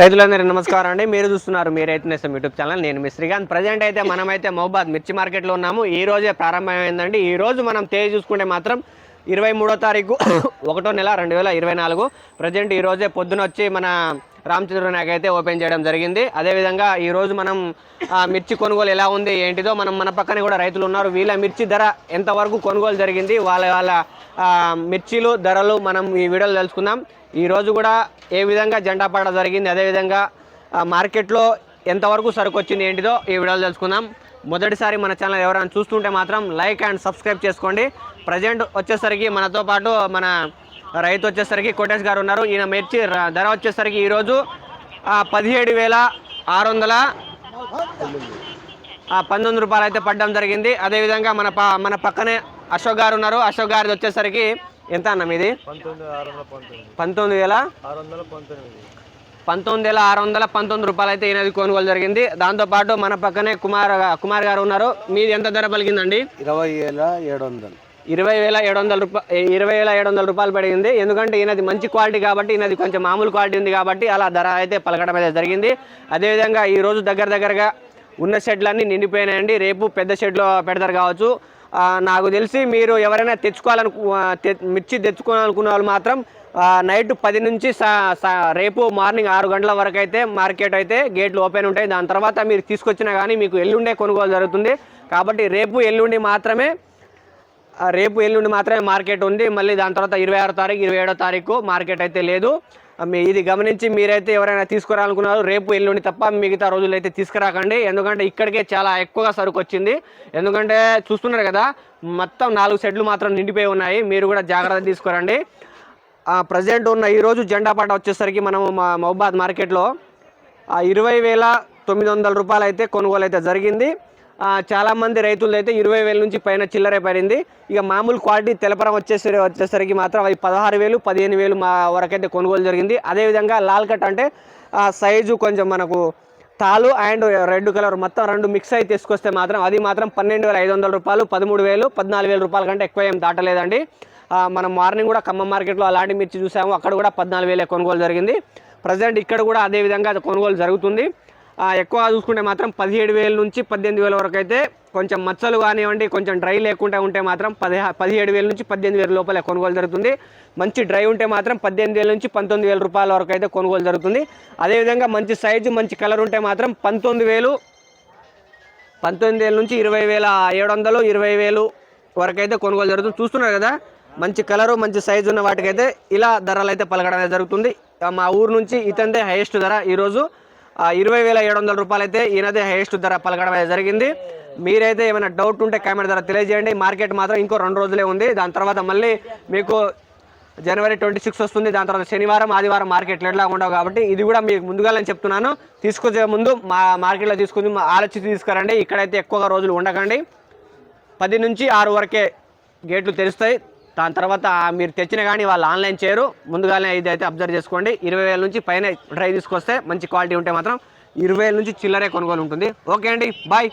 రైతులందరికీ నమస్కారం అండి. మీరు చూస్తున్నారు మీ రైతు నేస్తం యూట్యూబ్ ఛానల్. నేను మీ శ్రీకాంత్. ప్రజెంట్ అయితే మనమైతే మహబాద్ మిర్చి మార్కెట్లో ఉన్నాము. ఈ రోజే ప్రారంభమైందండి. ఈ రోజు మనం తేజ్ చూసుకుంటే మాత్రం ఇరవై మూడో తారీఖు ఒకటో నెల రెండు వేల ఇరవై నాలుగు. ప్రజెంట్ ఈరోజే పొద్దున వచ్చి మన రామచంద్ర నాయక్ అయితే ఓపెన్ చేయడం జరిగింది. అదేవిధంగా ఈ రోజు మనం మిర్చి కొనుగోలు ఎలా ఉంది ఏంటిదో మనం మన పక్కనే కూడా రైతులు ఉన్నారు. వీళ్ళ మిర్చి ధర ఎంతవరకు కొనుగోలు జరిగింది వాళ్ళ వాళ్ళ మిర్చిలు మిర్చీలు ధరలు మనం ఈ వీడియోలో తెలుసుకుందాం. ఈ రోజు కూడా ఏ విధంగా జెండా పడ జరిగింది అదేవిధంగా మార్కెట్లో ఎంతవరకు సరుకు వచ్చింది ఏంటిదో ఈ వీడియోలో తెలుసుకుందాం. మొదటిసారి మన ఛానల్ ఎవరైనా చూస్తుంటే మాత్రం లైక్ అండ్ సబ్స్క్రైబ్ చేసుకోండి. ప్రజెంట్ వచ్చేసరికి మనతో పాటు మన రైతు వచ్చేసరికి కోటేష్ గారు ఉన్నారు. ఈయన మిర్చి ధర వచ్చేసరికి ఈరోజు పదిహేడు వేల ఆరు వందల పంతొమ్మిది రూపాయలు అయితే పడడం జరిగింది. అదేవిధంగా మన ప మన పక్కనే అశోక్ గారు ఉన్నారు. అశోక్ గారిది వచ్చేసరికి ఎంత అన్న మీది? పంతొమ్మిది వేల పంతొమ్మిది. వేల ఆరు వందల పంతొమ్మిది. రూపాయలు అయితే ఈయనది కొనుగోలు జరిగింది. దాంతోపాటు మన పక్కనే కుమార్ కుమార్ గారు ఉన్నారు. మీది ఎంత ధర పలికిందండి? ఇరవై వేల ఏడు వందలు. ఇరవై వేల ఏడు వందల రూపాయ ఇరవై వేల ఏడు వందల రూపాయలు పడింది. ఎందుకంటే ఈయనది మంచి క్వాలిటీ కాబట్టి ఈయనది కొంచెం మామూలు క్వాలిటీ ఉంది కాబట్టి అలా ధర అయితే పలకడం అయితే జరిగింది. అదేవిధంగా ఈరోజు దగ్గర దగ్గరగా ఉన్న షెడ్లన్నీ నిండిపోయినాయండి. రేపు పెద్ద షెడ్లో పెడతారు కావచ్చు. నాకు తెలిసి మీరు ఎవరైనా తెచ్చుకోవాలనుకు మిర్చి తెచ్చుకోవాలనుకున్న వాళ్ళు మాత్రం నైట్ పది నుంచి సా- సా- రేపు మార్నింగ్ ఆరు గంటల వరకు అయితే మార్కెట్ అయితే గేట్లు ఓపెన్ ఉంటాయి. దాని తర్వాత మీరు తీసుకొచ్చినా కానీ మీకు ఎల్లుండే కొనుగోలు జరుగుతుంది. కాబట్టి రేపు ఎల్లుండి మాత్రమే రేపు ఎల్లుండి మాత్రమే మార్కెట్ ఉంది. మళ్ళీ దాని తర్వాత ఇరవై ఆరో తారీఖు ఇరవై ఏడో తారీఖు మార్కెట్ అయితే లేదు. మీ ఇది గమనించి మీరైతే ఎవరైనా తీసుకురాలనుకున్నారు రేపు ఎల్లుండి తప్ప మిగతా రోజులు అయితే తీసుకురాకండి. ఎందుకంటే ఇక్కడికే చాలా ఎక్కువగా సరుకు వచ్చింది. ఎందుకంటే చూస్తున్నారు కదా మొత్తం నాలుగు సెట్లు మాత్రం నిండిపోయి ఉన్నాయి. మీరు కూడా జాగ్రత్త తీసుకురండి. ప్రజెంట్ ఉన్న ఈరోజు జెండా పాట వచ్చేసరికి మనము మా మహబాద్ మార్కెట్లో ఇరవై వేల తొమ్మిది వందల రూపాయలు అయితే కొనుగోలు అయితే జరిగింది. చాలామంది రైతులది అయితే ఇరవై వేల నుంచి పైన చిల్లరే పడింది. ఇక మామూలు క్వాలిటీ తెలపరం వచ్చేసరి వచ్చేసరికి మాత్రం అవి పదహారు వేలు పదిహేను వేలు మా వరకైతే కొనుగోలు జరిగింది. అదేవిధంగా లాల్ కట్ అంటే సైజు కొంచెం మనకు తాలు అండ్ రెడ్ కలర్ మొత్తం రెండు మిక్స్ అయి తీసుకొస్తే మాత్రం అది మాత్రం పన్నెండు వేల ఐదు వందల రూపాయలు పదమూడు వేలు పద్నాలుగు వేల రూపాయల కంటే ఎక్కువ ఏం దాటలేదండి. మనం మార్నింగ్ కూడా ఖమ్మం మార్కెట్లో అలాంటి మిర్చి చూసాము. అక్కడ కూడా పద్నాలుగు వేలే కొనుగోలు జరిగింది. ప్రజెంట్ ఇక్కడ కూడా అదే విధంగా అది కొనుగోలు జరుగుతుంది. ఎక్కువ చూసుకుంటే మాత్రం పదిహేడు వేల నుంచి పద్దెనిమిది వేల వరకు అయితే కొంచెం మచ్చలు కానివ్వండి కొంచెం డ్రై లేకుండా ఉంటే మాత్రం పదిహా పదిహేడు వేల నుంచి పద్దెనిమిది వేల లోపల కొనుగోలు జరుగుతుంది. మంచి డ్రై ఉంటే మాత్రం పద్దెనిమిది వేల నుంచి పంతొమ్మిది వేల రూపాయల వరకు అయితే కొనుగోలు జరుగుతుంది. అదేవిధంగా మంచి సైజు మంచి కలర్ ఉంటే మాత్రం పంతొమ్మిది వేలు పంతొమ్మిది వేల నుంచి ఇరవై వేల ఏడు వందలు ఇరవై వేలు వరకు అయితే కొనుగోలు జరుగుతుంది. చూస్తున్నారు కదా మంచి కలరు మంచి సైజు ఉన్న వాటికైతే ఇలా ధరలు అయితే పలకడం అనేది జరుగుతుంది. మా ఊరు నుంచి ఇతందే హైయెస్ట్ ధర ఈరోజు. ఇరవై వేల ఏడు వందల రూపాయలు అయితే ఈయనదే హైయెస్ట్ ధర పలకడం అనేది జరిగింది. మీరైతే ఏమైనా డౌట్ ఉంటే కామెంట్ ధర తెలియజేయండి. మార్కెట్ మాత్రం ఇంకో రెండు రోజులే ఉంది. దాని తర్వాత మళ్ళీ మీకు జనవరి ట్వంటీ సిక్స్ వస్తుంది. దాని తర్వాత శనివారం ఆదివారం మార్కెట్లు ఎట్లా ఉండవు కాబట్టి ఇది కూడా మీకు ముందుగా నేను చెప్తున్నాను. తీసుకొచ్చే ముందు మా మార్కెట్లో తీసుకుని మా ఆలోచించి తీసుకురండి. ఇక్కడైతే ఎక్కువగా రోజులు ఉండకండి. పది నుంచి ఆరు వరకే గేట్లు తెరుస్తాయి. దాని తర్వాత మీరు తెచ్చిన కానీ వాళ్ళు ఆన్లైన్ చేయరు. ముందుగానే ఇది అయితే అబ్జర్వ్ చేసుకోండి. ఇరవై వేల నుంచి పైన డ్రై తీసుకొస్తే మంచి క్వాలిటీ ఉంటే మాత్రం ఇరవై వేల నుంచి చిల్లరే కొనుగోలు ఉంటుంది. ఓకే అండి బాయ్.